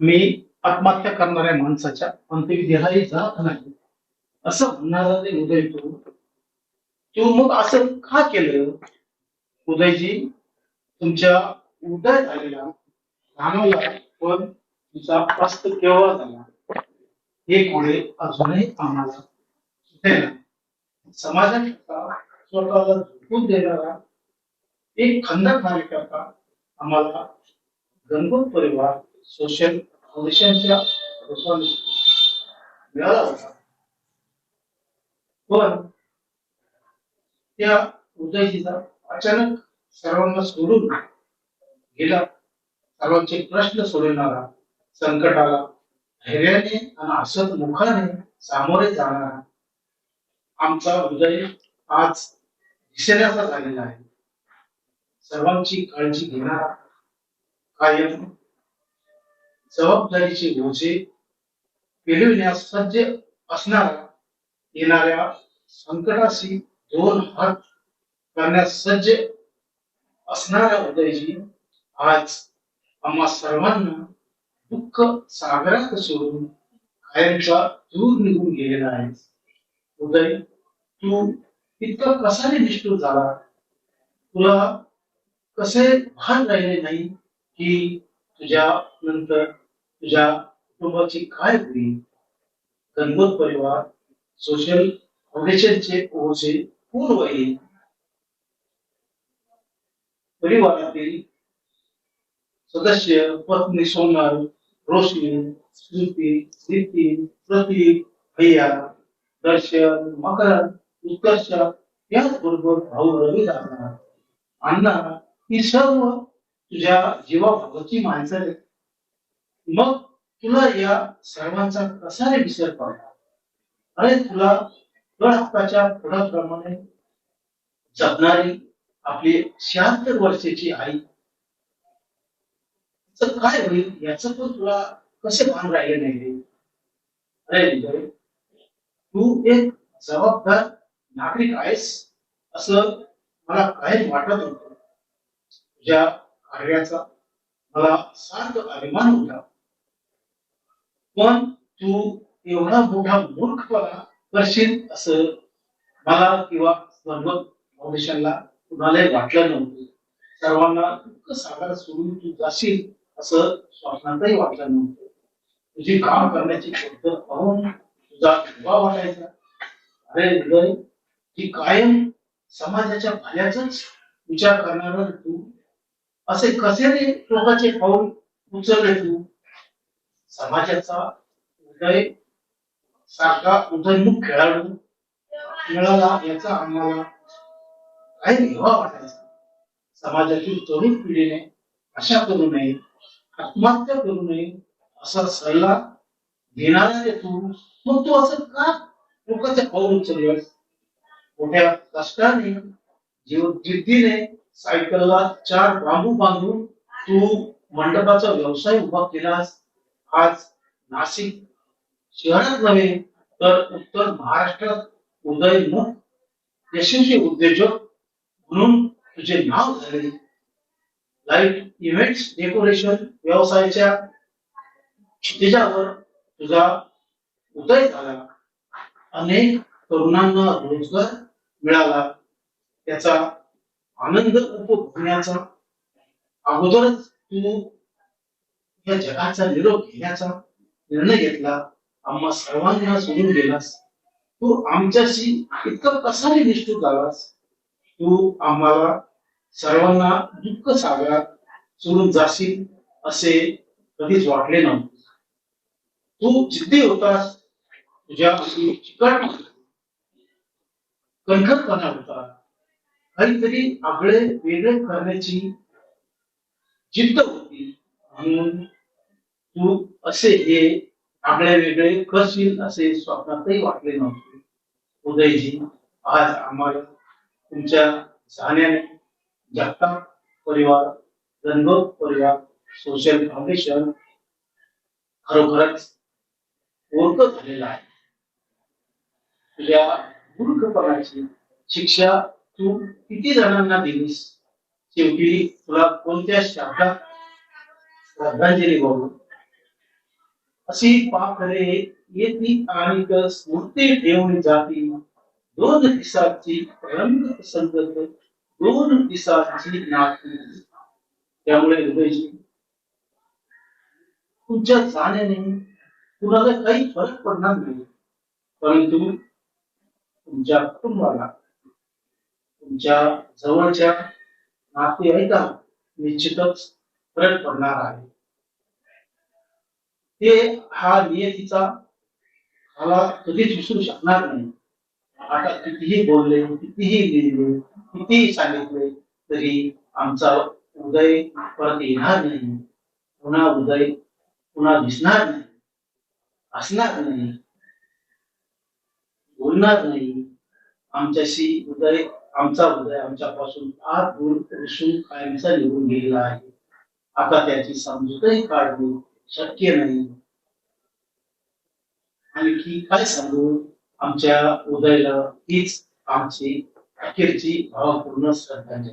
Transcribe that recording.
मी आत्महत्या करणाऱ्या माणसाच्या अंत्यविधीलाही जात नाही. असं म्हणणारा ते उदय तो. तू मग असं का केलं? उदयजी तुमच्या उदय झालेला जाणवला पण तुमचा अस्त केव्हा झाला? हे पुढे अजूनही आम्हाला सुटेना. समाजाकरता स्वतःला झुकून देणारा एक खंडक करता आम्हाला गणगोत परिवार सोशल फाउंडेशनच्या रूपाने मिळाला होता पण त्या उदयजीचा अचानक सर्वांना सोडून गेला सर्वांचे प्रश्न सोडवणारा संकटाला धैर्याने आणि हसत मुखाने सामोरे जाणारा आमचा उदय आज दिसण्याचा झालेला आहे सर्वांची काळजी घेणारा कायम जबाबदारीचे ओझे पेलविण्यास सज्ज असणारा येणाऱ्या संकटाशी दोन हात करण्यास सज्ज असणारा उदयजी आज आम्हा सर्वांना दुःख सागरात सोडून कायमचा दूर निघून गेलेला आहे. उदय तू इतका कसा निष्ठूर झाला? तुला कसे भान राहिले नाही की तुझ्या नंतर तुझ्या कुटुंबाची काय होईल? गणगोत परिवार सोशल फाउंडेशनचे ओझे कोण होईल. परिवारातील सदस्य पत्नी सोनल रोशनी स्मृती स्थिती प्रतीक भैया दर्शन मकर उत्कर्ष याचबरोबर भाऊ रवी दादा अण्णा ही सर्व तुझ्या जीवाभावाची माणसं आहेत. मग तुला या सर्वांचा कसा रे विसर पडला अरे तुला गड हक्काच्या पुढाप्रमाणे जपणारी आपली शहात्तर वर्षाची आई. तर काय होईल? याच पण तुला कसे भान राहिले नाही? रे? अरे तू एक जबाबदार नागरिक आहेस असं मला काहीच वाटत होत तुझ्या कार्याचा मला सार्थ अभिमान होता. पण तू एवढा मोठा मूर्खपणा करशील असं मला किंवा सर्व फाउंडेशनला कुणालाही वाटलं नव्हतं. सर्वांना दुःख सागर सोडून तू जाशील असं स्वप्नातही वाटलं नव्हतं. तुझी काम करण्याची पद्धत पाहून तुझा उभा वाटायचा. अरे हृदय की कायम समाजाच्या भल्याचाच विचार करणार तू. असे कसे रे लोकांचे पाऊल उचलले तू? समाजाचा उदय सारखा उदयमुख खेळाडू मिळाला याचा आम्हाला काही हेवा वाटायचा. समाजातील तरुण पिढीने अशा करू नये आत्महत्या करू नये असा सल्ला देणारा देतो मग तू असं का लोकांचं पाऊल उचललं? मोठ्या कष्टाने जीव जिद्दीने सायकलला चार बांबू बांधून तू मंडपाचा व्यवसाय उभा केलास आज नाशिक शहरात नव्हे तर उत्तर महाराष्ट्रात उदयमुख यशस्वी उद्योजक म्हणून तुझे नाव झाले. लाइट इव्हेंट्स डेकोरेशन व्यवसायाच्या क्षितिजावर तुझा उदय झाला. अनेक तरुणांना रोजगार मिळाला. त्याचा आनंद उपभोगण्याचा अगोदरच तू या जगाचा निरोप घेण्याचा निर्णय घेतला. आम्हा सर्वांना सोडून गेलास. तू आमच्याशी इतका कसा निष्ठूर झालास? तू आम्हाला सर्वांना दुःख सागरात सोडून जाशील असे कधीच वाटले नव्हते. तू जिद्दी होतास. तुझ्या चिकट कणखतपणा होता. काहीतरी आगळे वेगळे करण्याची जिद्द होती. म्हणून तू असे हे आगळे वेगळे कसवील असे स्वप्नातही वाटले नव्हते. उदयजी आज आम्हाला तुमच्या जाण्याने जगताप परिवार गणगोत परिवार सोशल फाउंडेशन खरोखरच ओळख झालेला आहे. तुझ्या मूर्खपणाची शिक्षा तू किती जणांना दिलीस? शेवटी तुला कोणत्या शब्दात श्रद्धांजली वाहू अशी पाखरे येती आणि स्फूर्ती ठेवून जाती. दोन दिसाची रंग संगत दोन दिसाची नाती. त्यामुळे हृदयजी तुमच्या जाण्याने कुणाला काही फरक पडणार नाही. परंतु तुमच्या कुटुंबाला तुमच्या जवळच्या नातेवाईकाला निश्चितच फरक पडणार आहे. ते हा नियतीचा मला कधीच विसरू शकणार नाही. आता कितीही बोलले कितीही लिहिले कितीही सांगितले तरी आमचा उदय परत येणार नाही. पुन्हा उदय पुन्हा दिसणार नाही. असणार नाही. बोलणार नाही. आमच्याशी उदय आमचा उदय आमच्यापासून फार दूर कायमचा निघून गेलेला आहे. आता त्याची समजूतही काढली. शक्य नाही. आणखी काय सांगू आमच्या उदयला हीच आमची अखेरची भावपूर्ण श्रद्धांजली.